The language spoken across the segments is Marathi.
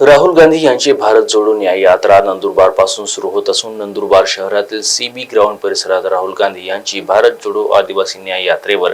राहुल गांधी यांची भारत जोडो न्याय यात्रा नंदुरबारपासून सुरू होत असून नंदुरबार शहरातील सीबी ग्राउंड परिसरात राहुल गांधी यांची भारत जोडो आदिवासी न्याय यात्रेवर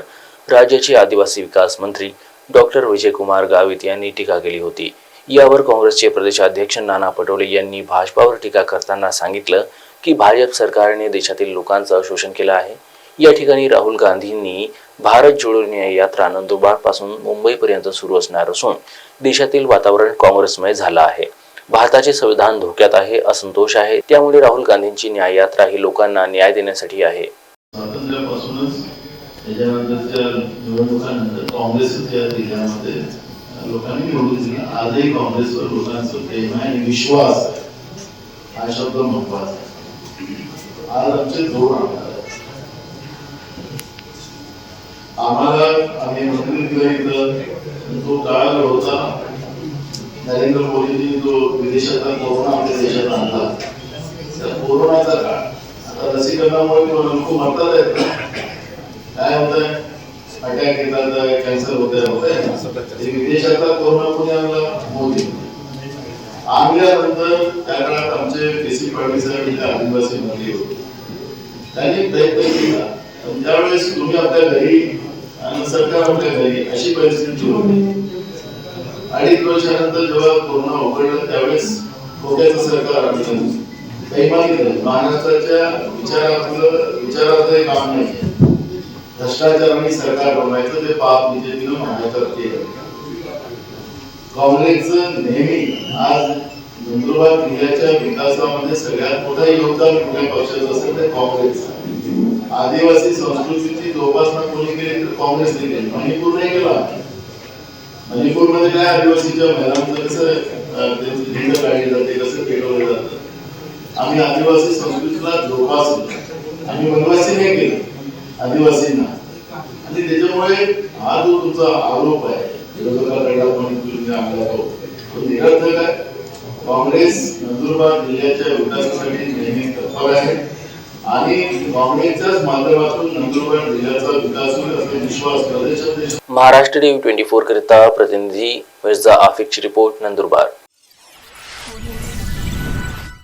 राज्याचे आदिवासी विकास मंत्री डॉक्टर विजयकुमार गावित यांनी टीका केली होती. यावर काँग्रेसचे प्रदेशाध्यक्ष नाना पटोले यांनी भाजपावर टीका करताना सांगितलं की भाजप सरकारने देशातील लोकांचं शोषण केलं आहे. या ठिकाणी राहुल गांधींनी भारत जोडो न्याय यात्रा नंदुरबारपासून मुंबईपर्यंत सुरू असणार असून देशातील वातावरण काँग्रेसमय झालं आहे. भारताचे संविधान धोक्यात आहे असंतोष आहे. त्यामुळे राहुल गांधींची न्याय यात्रा ही लोकांना न्याय देण्यासाठी आहे. लोकांनी निवडून दिला. आजही काँग्रेसवर लोकांचं प्रेम आहे आणि विश्वास हा शब्द महत्त्वाचा आज आमचे धोरण आमदार आहेत. आम्हाला आम्ही मंत्री इथं जो काळ होता नरेंद्र मोदींनी जो विदेशातला कोरोना आपल्या देशात आणला त्या कोरोनाचा काळ. आता लसीकरणामुळे लोक म्हणतात आहेत काय होत आहे अटॅक येतात कॅन्सर होत आहे होत आहे विदेशातला कोरोना कोणी आणला? मोदी. आणल्यानंतर त्या काळात आमचे के सी पाटील साहेब इथे आदिवासी मंत्री होते. त्यांनी प्रयत्न केला. त्यावेळेस तुम्ही आपल्या घरी आणि सरकार आपल्या घरी अशी परिस्थिती होती. अडीच वर्षानंतर जेव्हा कोरोना उघडला त्यावेळेस खोक्याचं सरकार आणलं काही मागितलं महाराष्ट्राच्या विचारातलं विचाराचं काम नाही. भ्रष्टाचाराने सरकार बनवायचं ते पाप बीजेपीनं महाराष्ट्रात केलं. काँग्रेसचं नेहमी आज नंदुरबार जिल्ह्याच्या विकासामध्ये सगळ्यात मोठं योगदान कुठल्या पक्षाचं असेल ते काँग्रेस आदिवासी संस्कृतीची जोपासना कोणी केली तर काँग्रेसने केली. मणिपूर नाही केला. मणिपूरमध्ये काय आदिवासीच्या महिलांचं कसं अं, झेंड काढली जाते कसं पेटवलं जातं. आम्ही आदिवासी संस्कृतीला जोपासलो आम्ही वनवासी नाही केलं. आदिवासींना. आणि त्याच्यामुळे हा जो तुमचा आरोप आहे विरोधकाकडे मणिपूर आणला तो तो निरर्थक आहे. काँग्रेस नंदुरबार जिल्ह्याच्या विकासासाठी नेहमी तत्पर आहे. महाराष्ट्र टीव्ही ट्वेंटी फोर करिता प्रतिनिधी मिर्झा आफिकची रिपोर्ट नंदुरबार.